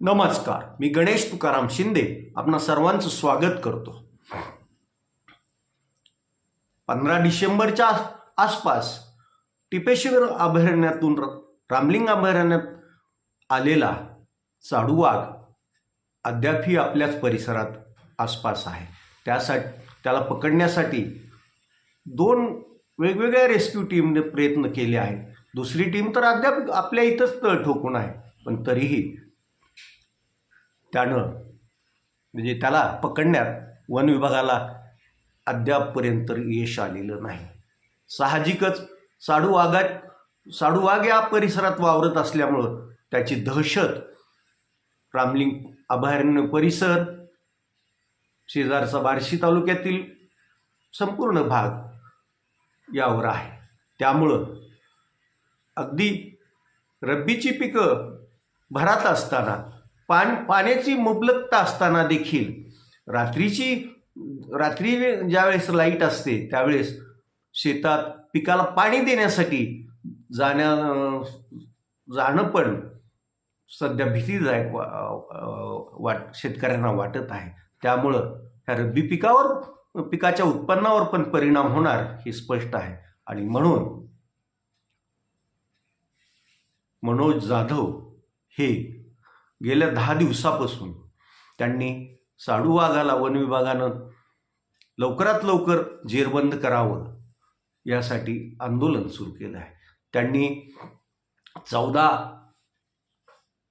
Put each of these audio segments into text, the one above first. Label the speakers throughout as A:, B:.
A: नमस्कार मी गणेश तुकाराम शिंदे आपणा सर्वांचं स्वागत करतो. पंधरा डिसेंबरच्या आसपास टिपेश्वर अभयारण्यातून रामलिंग अभयारण्यात आलेला चाडू वाघ अद्यापही आपल्याच परिसरात आसपास आहे. त्यासाठी त्याला पकडण्यासाठी दोन वेगवेगळ्या रेस्क्यू टीमने प्रयत्न केले आहेत. दुसरी टीम तर अद्याप आपल्या इथंच तळ ठोकून आहे. पण तरीही त्यानं म्हणजे त्याला पकडण्यात वन विभागाला अद्यापपर्यंत यश आलेलं नाही. साहजिकच साडू वाघा साडू वाघ या परिसरात वावरत असल्यामुळं त्याची दहशत रामलिंग अभयारण्य परिसर शेजारचा बार्शी तालुक्यातील संपूर्ण भाग यावर आहे. त्यामुळं अगदी रब्बीची पिकं भरात असताना पान पाण्याची मुबलकता असताना देखील रात्रीची रात्री ज्यावेळेस लाइट असते त्यावेळेस शेतात पिकाला पाणी देण्यासाठी जाण्या जाणं पण सध्या भीतीदायक वा वाट शेतकऱ्यांना वाटत आहे. त्यामुळं ह्या रब्बी पिकावर पिकाच्या उत्पन्नावर पण परिणाम होणार हे स्पष्ट आहे. आणि म्हणून मनोज जाधव हे गेल्या दहा दिवसापासून त्यांनी साडू वाघाला वन विभागानं लवकरात लवकर जेरबंद करावं यासाठी आंदोलन सुरू केलं आहे. त्यांनी चौदा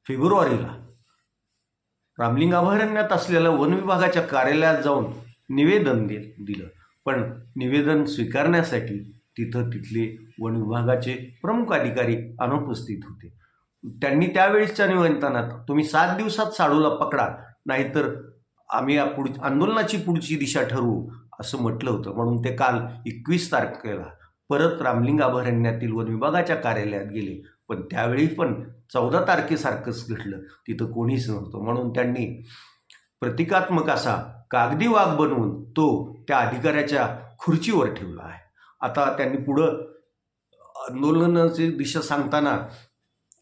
A: फेब्रुवारीला रामलिंग अभयारण्यात असलेल्या वन विभागाच्या कार्यालयात जाऊन निवेदन दे दिलं. पण निवेदन स्वीकारण्यासाठी तिथं तिथले वन विभागाचे प्रमुख अधिकारी अनुपस्थित होते. त्यांनी त्यावेळेसच्या निवेदनात तुम्ही सात दिवसात साडूला पकडा नाहीतर आम्ही पुढ आंदोलनाची पुढची दिशा ठरवू असं म्हटलं होतं. म्हणून ते काल एकवीस तारखेला परत रामलिंग अभयारण्यातील वन विभागाच्या कार्यालयात गेले. पण त्यावेळी पण चौदा तारखेसारखंच घडलं. तिथं कोणीच नव्हतं. म्हणून त्यांनी प्रतिकात्मक असा कागदी वाघ बनवून तो त्या अधिकाऱ्याच्या खुर्चीवर ठेवला आहे. आता त्यांनी पुढं आंदोलनाची दिशा सांगताना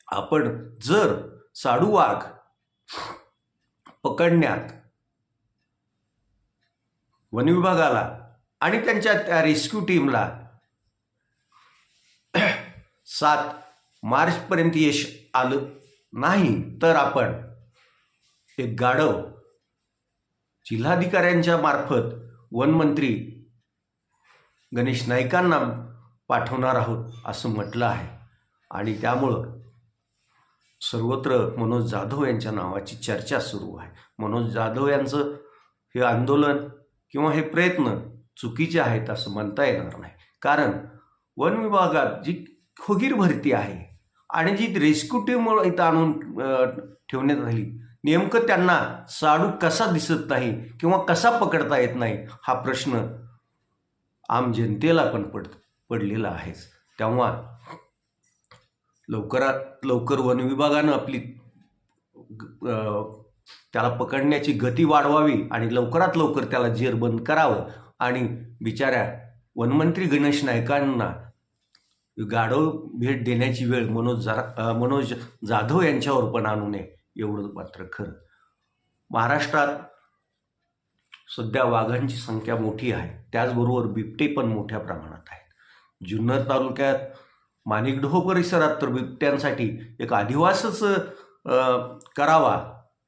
A: आपण जर साडू वाघ पकडण्यात वनविभागाला आणि त्यांच्या त्या रेस्क्यू टीमला सात मार्चपर्यंत यश आलं नाही तर आपण एक गाढव जिल्हाधिकाऱ्यांच्या मार्फत वनमंत्री गणेश नाईकांना पाठवणार आहोत असं म्हटलं आहे. आणि त्यामुळं सर्वत्र मनोज जाधव यांच्या नावाची चर्चा सुरू आहे. मनोज जाधव यांचं हे आंदोलन किंवा हे प्रयत्न चुकीचे आहेत असं म्हणता येणार नाही. कारण वन विभागात जी खोगीर भरती आहे आणि जी रेस्क्यू टीम इथं आणून ठेवण्यात आली नेमकं त्यांना साडू कसा दिसत नाही किंवा कसा पकडता येत नाही हा प्रश्न आम जनतेला पण पड पडलेला आहेच. तेव्हा लवकरात लवकर वन विभागानं आपली त्याला पकडण्याची गती वाढवावी आणि लवकरात लवकर त्याला जेरबंद करावं. आणि बिचाऱ्या वनमंत्री गणेश नायकांना गाढव भेट देण्याची वेळ मनोज जरा मनोज जाधव यांच्यावर पण आणू नये एवढं मात्र खरं. महाराष्ट्रात सध्या वाघांची संख्या मोठी आहे. त्याचबरोबर बिबटे पण मोठ्या प्रमाणात आहेत. जुन्नर तालुक्यात माणिकडोह परिसरात तर बिबट्यांसाठी एक अधिवासच करावा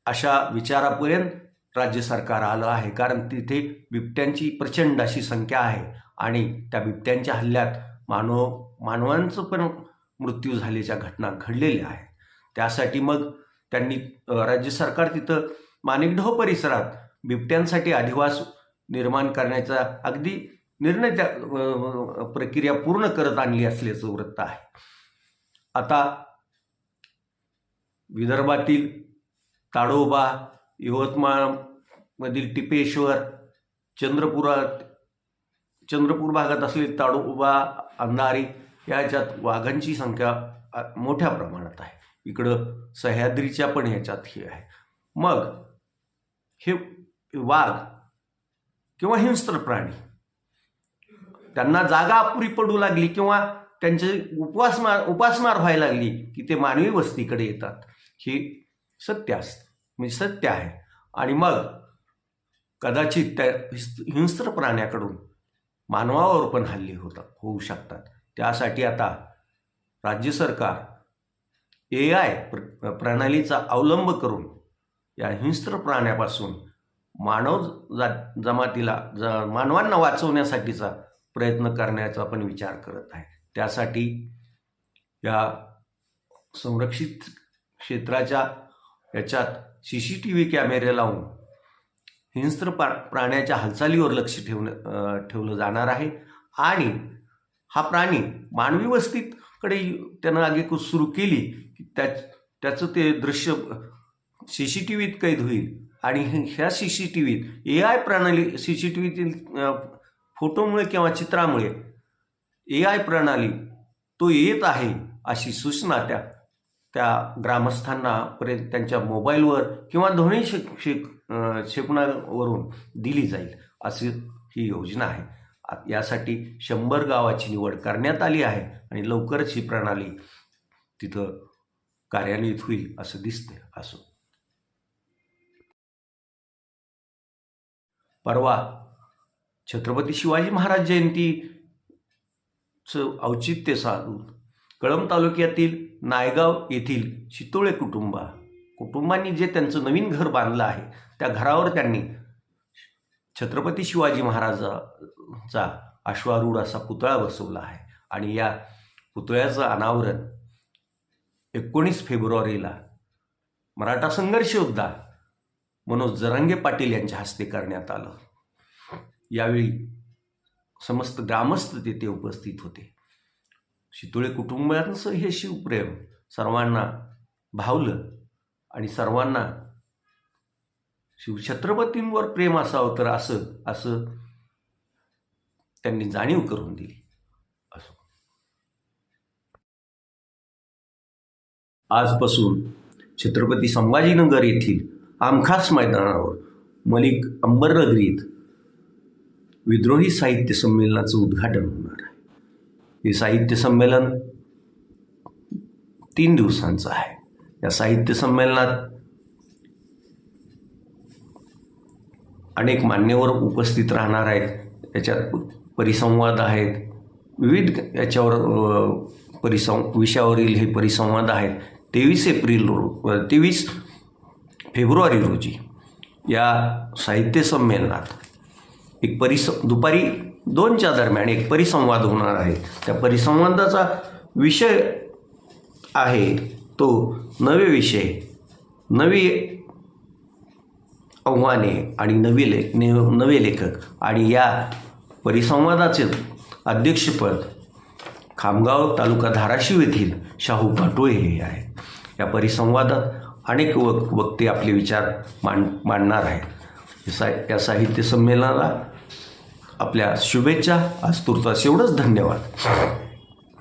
A: अशा विचारापर्यंत राज्य सरकार आलं आहे. कारण तिथे बिबट्यांची प्रचंड अशी संख्या आहे आणि त्या बिबट्यांच्या हल्ल्यात मानव मानवांचं पण मृत्यू झाल्याच्या घटना घडलेल्या आहेत. त्यासाठी मग त्यांनी राज्य सरकार तिथं माणिकडोह परिसरात बिबट्यांसाठी अधिवास निर्माण करण्याचा अगदी निर्णय त्या प्रक्रिया पूर्ण करत आणली असल्याचं वृत्त आहे. आता विदर्भातील ताडोबा यवतमाळमधील टिपेश्वर चंद्रपुरात चंद्रपूर भागात असलेली ताडोबा अंधारी याच्यात वाघांची संख्या मोठ्या प्रमाणात आहे. इकडं सह्याद्रीच्या पण ह्याच्यात हे आहे. मग हे वाघ किंवा हिंस्त्र प्राणी त्यांना जागा अपुरी पडू लागली किंवा त्यांचे उपवासमार उपासमार व्हायला लागली की ते मानवी वस्तीकडे येतात. हे सत्य असतं. म्हणजे सत्य आहे. आणि मग कदाचित त्या हिंस्त्र हिंस्र प्राण्याकडून मानवावर पण हल्ले होतात होऊ शकतात. त्यासाठी आता राज्य सरकार ए आय प्र प्रणालीचा अवलंब करून या हिंस्र प्राण्यापासून मानव जा जमातीला ज मानवांना वाचवण्यासाठीचा प्रयत्न करण्याचा पण विचार करत आहे. त्यासाठी या संरक्षित क्षेत्राच्या याच्यात सी सी टी व्ही कॅमेरे लावून हिंस्र प्रा प्राण्याच्या हालचालीवर लक्ष ठेवणं ठेवलं जाणार आहे. आणि हा प्राणी मानवी वस्तीकडे त्यानं आगेकूच सुरू केली की त्या त्याचं ते दृश्य सी सी टी व्हीत कैद होईल. आणि ह्या सी सी टी व्हीत ए आय प्रणाली सी सी टी व्हीतील फोटोमुळे किंवा चित्रामुळे ए आय प्रणाली तो येत आहे अशी सूचना त्या त्या ग्रामस्थांना पर्यंत त्यांच्या मोबाईलवर किंवा ध्वनी शिक शिक क्षेपणावरून दिली जाईल अशी ही योजना आहे. यासाठी शंभर गावाची निवड करण्यात आली आहे आणि लवकरच ही प्रणाली तिथं कार्यान्वित होईल असं दिसते असो. परवा छत्रपती शिवाजी महाराज जयंतीचं औचित्य साधून कळंब तालुक्यातील नायगाव येथील शितोळे कुटुंबा कुटुंबांनी जे त्यांचं नवीन घर बांधलं आहे त्या घरावर त्यांनी छत्रपती शिवाजी महाराजाचा अश्वारूढ असा पुतळा बसवला आहे. आणि या पुतळ्याचं अनावरण एकोणीस फेब्रुवारीला मराठा संघर्ष योद्धा मनोज जरांगे पाटील यांच्या हस्ते करण्यात आलं. यावेळी समस्त ग्रामस्थ तेथे उपस्थित होते. शितोळे कुटुंबाचं हे शिवप्रेम सर्वांना भावलं आणि सर्वांना शिवछत्रपतींवर प्रेम असावं तर असं असं त्यांनी जाणीव करून दिली. असो. आजपासून छत्रपती संभाजीनगर येथील आमखास मैदानावर मलिक अंबरनगरीत विद्रोही साहित्य संमेलनाचं उद्घाटन होणार आहे. हे साहित्य संमेलन तीन दिवसांचं आहे. या साहित्य संमेलनात अनेक मान्यवर उपस्थित राहणार आहेत. याच्यात परिसंवाद आहेत. विविध याच्यावर परिसं विषयावरील हे परिसंवाद आहेत. तेवीस एप्रिल रो तेवीस फेब्रुवारी रोजी या साहित्य संमेलनात एक परिस दुपारी दोनच्या दरम्यान एक परिसंवाद होणार आहे. त्या परिसंवादाचा विषय आहे तो नवे विषय नवी आव्हाने आणि नवी ले ने नवे लेखक आणि या परिसंवादाचे अध्यक्षपद खामगाव तालुका धाराशिव येथील शाहू पाटोळे हे आहे या परिसंवादात अनेक व वक्ते आपले विचार मांड मांडणार आहेत. सा या साहित्य संमेलनाला आपल्या शुभेच्छा आज तुर्तास एवढंच धन्यवाद.